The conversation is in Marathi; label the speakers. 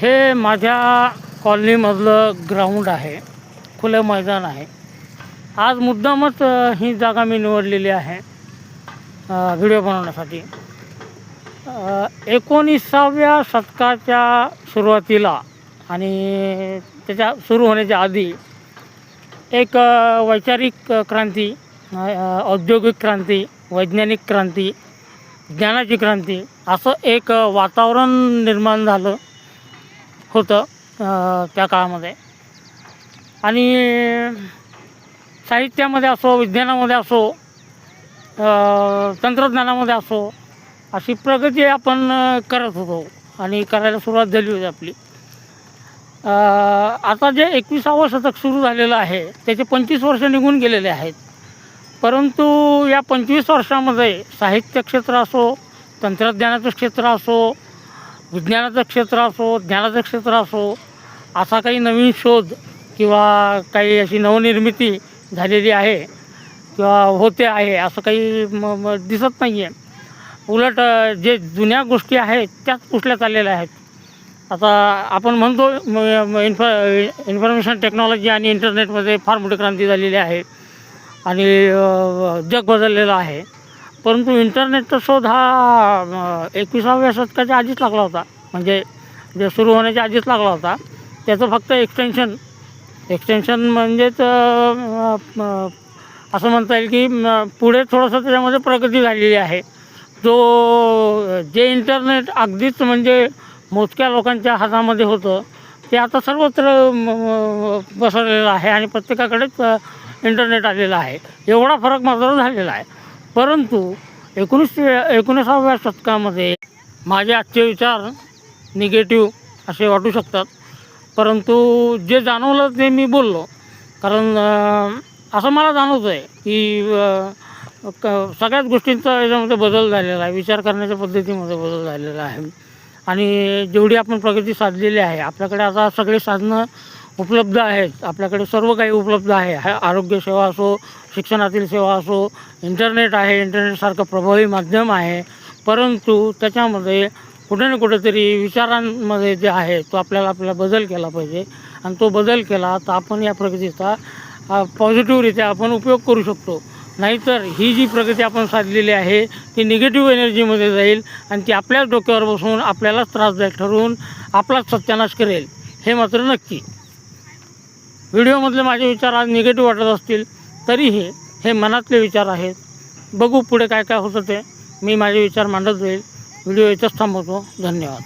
Speaker 1: हे माझ्या कॉलनीमधलं ग्राउंड आहे. खुलं मैदान आहे. आज मुद्दामच ही जागा मी निवडलेली आहे व्हिडिओ बनवण्यासाठी. एकोणीसाव्या शतकाच्या सुरुवातीला आणि त्याच्या सुरू होण्याच्या आधी एक वैचारिक क्रांती औद्योगिक क्रांती वैज्ञानिक क्रांती ज्ञानाची क्रांती असं एक वातावरण निर्माण झालं. होतं त्या काळामध्ये. आणि साहित्यामध्ये असो विज्ञानामध्ये असो तंत्रज्ञानामध्ये असो अशी प्रगती आपण करत होतो आणि करायला सुरुवात झाली होती आपली. आता जे एकविसावं शतक सुरू झालेलं आहे त्याचे पंचवीस वर्ष निघून गेलेले आहेत. परंतु या पंचवीस वर्षामध्ये साहित्य क्षेत्र असो तंत्रज्ञानाचं क्षेत्र असो विज्ञानाचं क्षेत्र असो ज्ञानाचं क्षेत्र असो असा काही नवीन शोध किंवा काही अशी नवनिर्मिती झालेली आहे किंवा होते आहे असं काही म म दिसत नाही आहे उलट जे जुन्या गोष्टी आहेत त्याच पुसल्या चाललेल्या आहेत? आता आपण म्हणतो इन्फ इन्फॉर्मेशन टेक्नॉलॉजी आणि इंटरनेटमध्ये फार मोठी क्रांती झालेली आहे आणि जग बदललेलं आहे. परंतु इंटरनेटचा शोध हा एकविसाव्या शतकाच्या आधीच लागला होता. म्हणजे जे सुरू होण्याच्या आधीच लागला होता. त्याचं फक्त एक्सटेन्शन एक्सटेन्शन म्हणजेच असं म्हणता येईल की पुढे थोडंसं त्याच्यामध्ये प्रगती झालेली आहे. जो जे इंटरनेट अगदीच म्हणजे मोजक्या लोकांच्या हातामध्ये होतं ते आता सर्वत्र म, पसरलेलं आहे आणि प्रत्येकाकडेच इंटरनेट आलेलं आहे. एवढा फरक मात्र झालेला आहे. परंतु एकोणीस एकोणीसाव्या शतकामध्ये माझे आजचे विचार निगेटिव्ह असे वाटू शकतात. परंतु जे जाणवलं ते मी बोललो. कारण असं मला जाणवतं आहे की क सगळ्याच गोष्टींचा याच्यामध्ये बदल झालेला आहे. विचार करण्याच्या पद्धतीमध्ये बदल झालेला आहे. आणि जेवढी आपण प्रगती साधलेली आहे आपल्याकडे आता सगळे साधनं उपलब्ध आहेत. आपल्याकडे सर्व काही उपलब्ध आहे. हा आरोग्यसेवा असो शिक्षणातील सेवा असो इंटरनेट आहे. इंटरनेटसारखं प्रभावी माध्यम आहे. परंतु त्याच्यामध्ये कुठे ना कुठेतरी विचारांमध्ये जे आहे तो आपल्याला आपल्याला बदल केला पाहिजे. आणि तो बदल केला तर आपण या प्रगतीचा पॉझिटिव्हरित्या आपण उपयोग करू शकतो. नाहीतर ही जी प्रगती आपण साधलेली आहे ती निगेटिव्ह एनर्जीमध्ये जाईल आणि ती आपल्याच डोक्यावर बसून आपल्यालाच त्रासदायक ठरवून आपलाच सत्यानाश करेल. हे मात्र नक्की. व्हिडिओमधले माझे विचार आज निगेटिव्ह वाटत असतील तरीही हे मनातले विचार आहेत. बघू पुढे काय काय होतं ते. मी माझे विचार मांडत जाईल. व्हिडिओ इथंच थांबवतो. धन्यवाद.